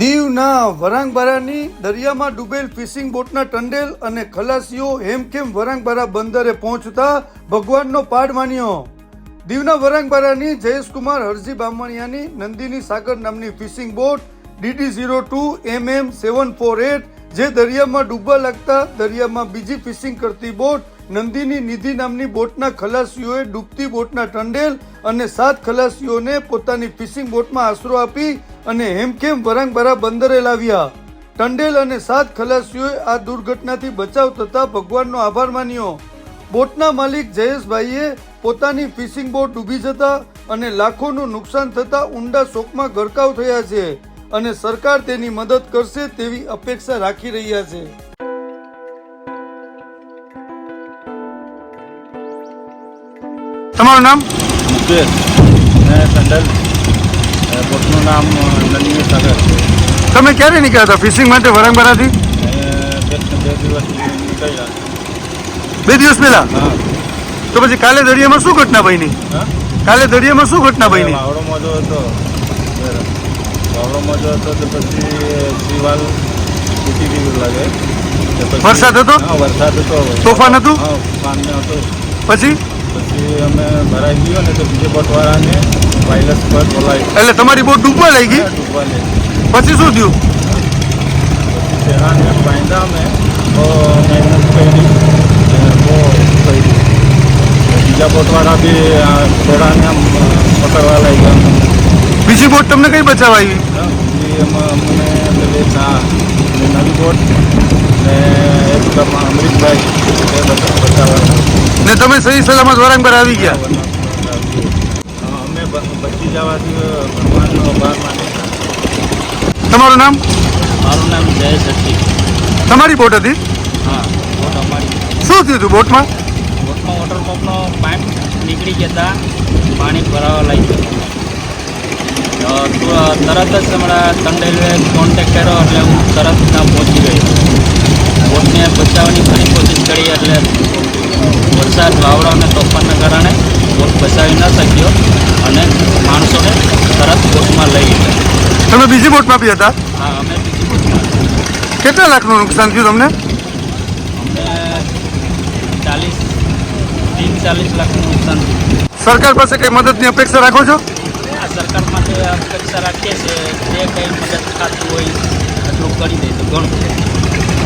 દીવના વરાંગબારાની દરિયામાં ડૂબેલ ફિશિંગ બોટના ટંડેલ અને ખલાસીઓ હેમખેમ વરાંગબારા બંદરે પહોંચતા ભગવાનનો પાડ માન્યો. દીવના વરાંગબારાની જયેશકુમાર હરજી બામણિયાની નંદિની સાગર નામની fishing boat D D zero two M M seven four eight, જે દરિયામાં ડૂબવા લાગતા દરિયામાં બીજી ફિશિંગ કરતી બોટ નંદિની નિધિ નામની બોટના ખલાસીઓએ ડૂબતી બોટના ટંડેલ અને સાત ખલાસીઓને પોતાની ફિશિંગ બોટમાં આશરો આપી અને હેમખેમ વરાંગબરા બંદરે લાવ્યા. ટંડેલ અને સાત ખલાસીઓએ આ દુર્ઘટનાથી બચાવ થતા ભગવાનનો આભાર માન્યો. બોટના માલિક જયેશભાઈએ પોતાની ફિશિંગ બોટ ડૂબી જતા અને લાખોનું નુકસાન થતા ઊંડા શોકમાં ગરકાવ થયા છે અને સરકાર તેની મદદ કરશે તેવી અપેક્ષા રાખી રહ્યા છે. તમારું નામ? મુકેશ. ને ટંડલ એ બોટનું નામ નલિની સાગર. તમે ક્યારે નીકળ્યા હતા? ફિશિંગ માટે વરંગબરાથી? બે દિવસ પહેલા? તો પછી કાલે દરિયામાં શું ઘટના બની? કાલે દરિયામાં શું ઘટના બની? વાવડો મોજો હતો. વાવડો મોજો હતો તો પછી દિવાલ તૂટી ગયું લાગે. વરસાદ હતો? વરસાદ હતો. તોફાન હતું? હા તોફાન હતું. પછી? પછી અમે ભરાઈ ગયો ને તો બીજે બોટવાળાને વાયરસ પર બોલાવી. એટલે તમારી બોટ ડૂબવા લાગી ડૂબવા લે પછી શું થયું? શેણાને બાંધ્યા અમે. તો મહેનત કરી બહુ કરી બીજા બોટવાળા બી આ આમ પકડવા લાગ્યા બીજી બોટ તમને કઈ બચાવ આવી? બીજી એમાં મને પેલી પેલી નવી બોટ ને એક અમૃતભાઈ બચાવવા ને તમે સહી સલામત વરાંગબાર આવી ગયા. અમે બચી જવાથી ભગવાનનો આભાર માને તમારું નામ? મારું નામ જયેશ હતી તમારી બોટ હતી? હા બોટ અમારી. શું થયું હતું બોટમાં? બોટમાં વોટર પંપનો પાઇપ નીકળી જતા પાણી ભરાવા લાગ્યું ગયું તુ- તરત જ હમણાં ટંડેલવે કોન્ટેક કર્યો એટલે હું તરત ત્યાં પહોંચી ગયો. બોટને બચાવવાની ઘણી કોશિશ કરી એટલે વરસાદ વાવડા અને તોફાનના કારણે બોટ બચાવી ન શક્યો અને માણસોને તરત બોટમાં લઈ ગયા તમે બીજી બોટમાં બી હતા? હા અમે બીજી બોટમાં કેટલા લાખનું નુકસાન થયું તમને? અમને ચાલીસ ત્રીસ ચાલીસ લાખનું નુકસાન થયું. સરકાર પાસે કઈ મદદની અપેક્ષા રાખો છો? આ સરકાર માટે અપેક્ષા રાખીએ છીએ. જે કંઈ મદદ થતી હોય એટલું કરી દઈશું તો ઘણું